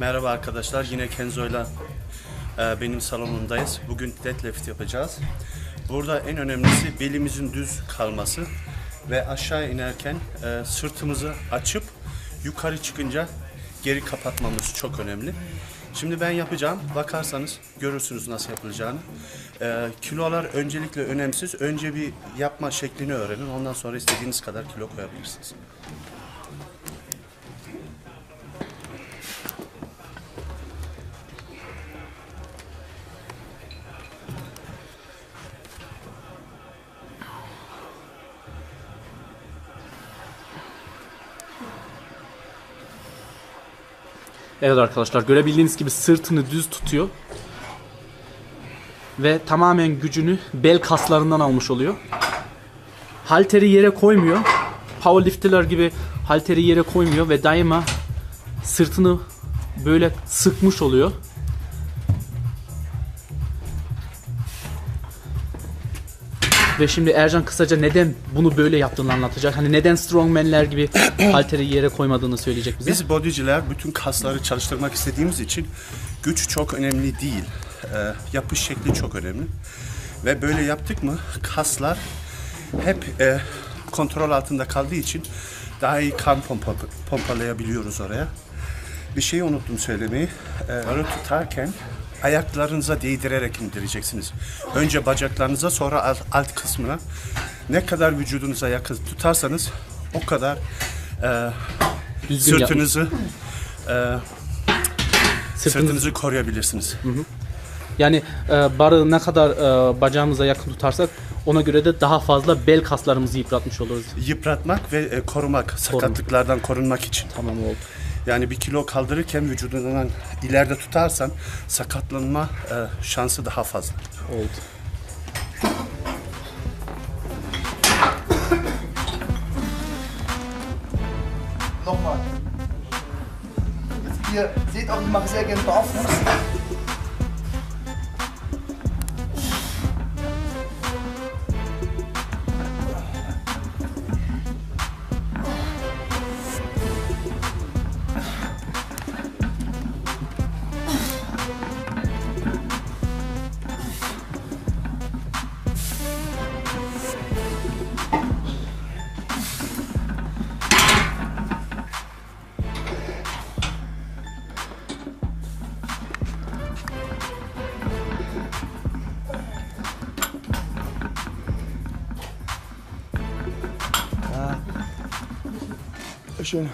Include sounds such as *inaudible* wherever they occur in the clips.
Merhaba arkadaşlar, yine Kenzo'yla e, benim salonumdayız. Bugün deadlift yapacağız. Burada en önemlisi belimizin düz kalması ve aşağı inerken e, sırtımızı açıp yukarı çıkınca geri kapatmamız çok önemli. Şimdi ben yapacağım. Bakarsanız görürsünüz nasıl yapılacağını. E, kilolar öncelikle önemsiz. Önce bir yapma şeklini öğrenin. Ondan sonra istediğiniz kadar kilo koyabilirsiniz. Evet arkadaşlar görebildiğiniz gibi sırtını düz tutuyor. Ve tamamen gücünü bel kaslarından almış oluyor. Halteri yere koymuyor. Powerlifter'lar gibi halteri yere koymuyor ve daima sırtını böyle sıkmış oluyor. Ve şimdi Ercan kısaca neden bunu böyle yaptığını anlatacak. Hani neden strongman'ler gibi *clears throat* halteri yere koymadığını söyleyecek bize. Biz bodyciler bütün kasları çalıştırmak istediğimiz için güç çok önemli değil. Ee, yapış şekli çok önemli. Ve böyle yaptık mı kaslar hep e, kontrol altında kaldığı için daha iyi kan pompa, pompalayabiliyoruz oraya. Bir şeyi unuttum söylemeyi. Arı tutarken ayaklarınıza değdirerek indireceksiniz. Önce bacaklarınıza sonra alt, alt kısmına. Ne kadar vücudunuza yakın tutarsanız o kadar e, Düzgün sırtınızı e, Sırtınızı- koruyabilirsiniz. Yani e, barı ne kadar e, bacağımıza yakın tutarsak ona göre de daha fazla bel kaslarımızı yıpratmış oluruz. Yıpratmak ve e, korumak, sakatlıklardan korunmak için. Tamam oldu. Yani bir kilo kaldırırken vücudundan ileride tutarsan sakatlanma e, şansı daha fazla. Oldu. Nochmal. Jetzt ihr seht auch, ich mache sehr gerne barfuß. Dankeschön.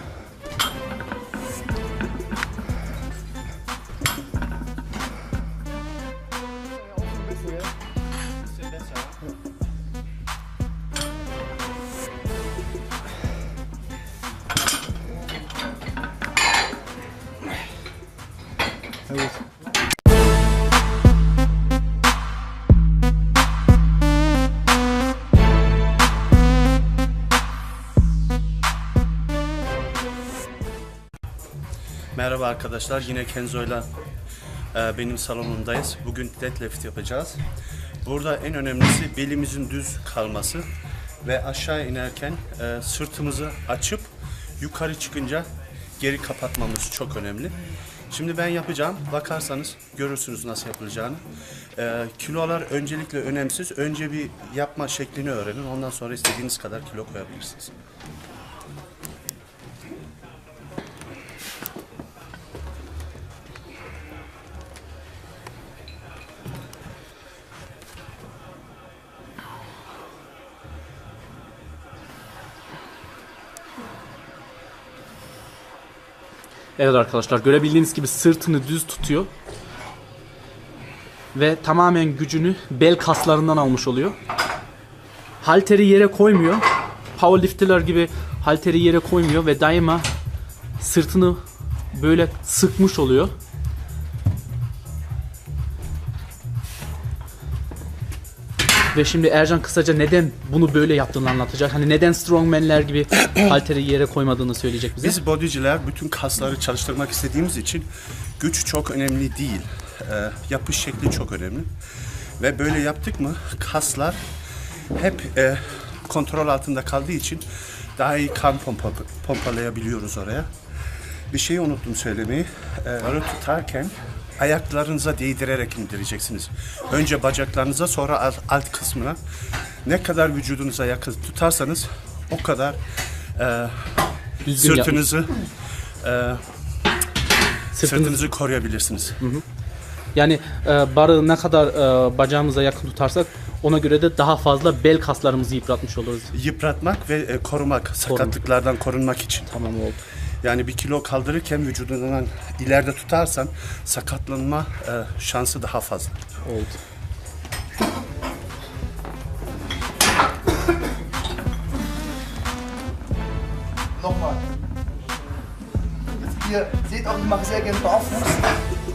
Servus. Merhaba arkadaşlar, yine Kenzo'yla e, benim salonumdayız. Bugün deadlift yapacağız. Burada en önemlisi belimizin düz kalması ve aşağı inerken e, sırtımızı açıp yukarı çıkınca geri kapatmamız çok önemli. Şimdi ben yapacağım. Bakarsanız görürsünüz nasıl yapılacağını. E, kilolar öncelikle önemsiz. Önce bir yapma şeklini öğrenin. Ondan sonra istediğiniz kadar kilo koyabilirsiniz. Evet arkadaşlar görebildiğiniz gibi sırtını düz tutuyor. Ve tamamen gücünü bel kaslarından almış oluyor. Halteri yere koymuyor. Powerlifter'lar gibi halteri yere koymuyor ve daima sırtını böyle sıkmış oluyor. Ve şimdi Ercan kısaca neden bunu böyle yaptığını anlatacak. Hani neden strongman'ler gibi *clears throat* halteri yere koymadığını söyleyecek bize. Biz bodyciler bütün kasları çalıştırmak istediğimiz için güç çok önemli değil. Ee, yapış şekli çok önemli. Ve böyle yaptık mı kaslar hep e, kontrol altında kaldığı için daha iyi kan pompa, pompalayabiliyoruz oraya. Bir şeyi unuttum söylemeyi. Arı tutarken ayaklarınıza değdirerek indireceksiniz. Önce bacaklarınıza sonra alt, alt kısmına. Ne kadar vücudunuza yakın tutarsanız o kadar e, Düzgün sırtınızı e, Sırtınızı- koruyabilirsiniz. Yani e, barı ne kadar e, bacağımıza yakın tutarsak ona göre de daha fazla bel kaslarımızı yıpratmış oluruz. Yıpratmak ve e, korumak, sakatlıklardan korunmak için. Tamam oldu. Yani bir kilo kaldırırken vücudundan ileride tutarsan sakatlanma e, şansı daha fazla. Oldu. Nochmal. İhr seht auch, ich mache sehr gerne barfuß.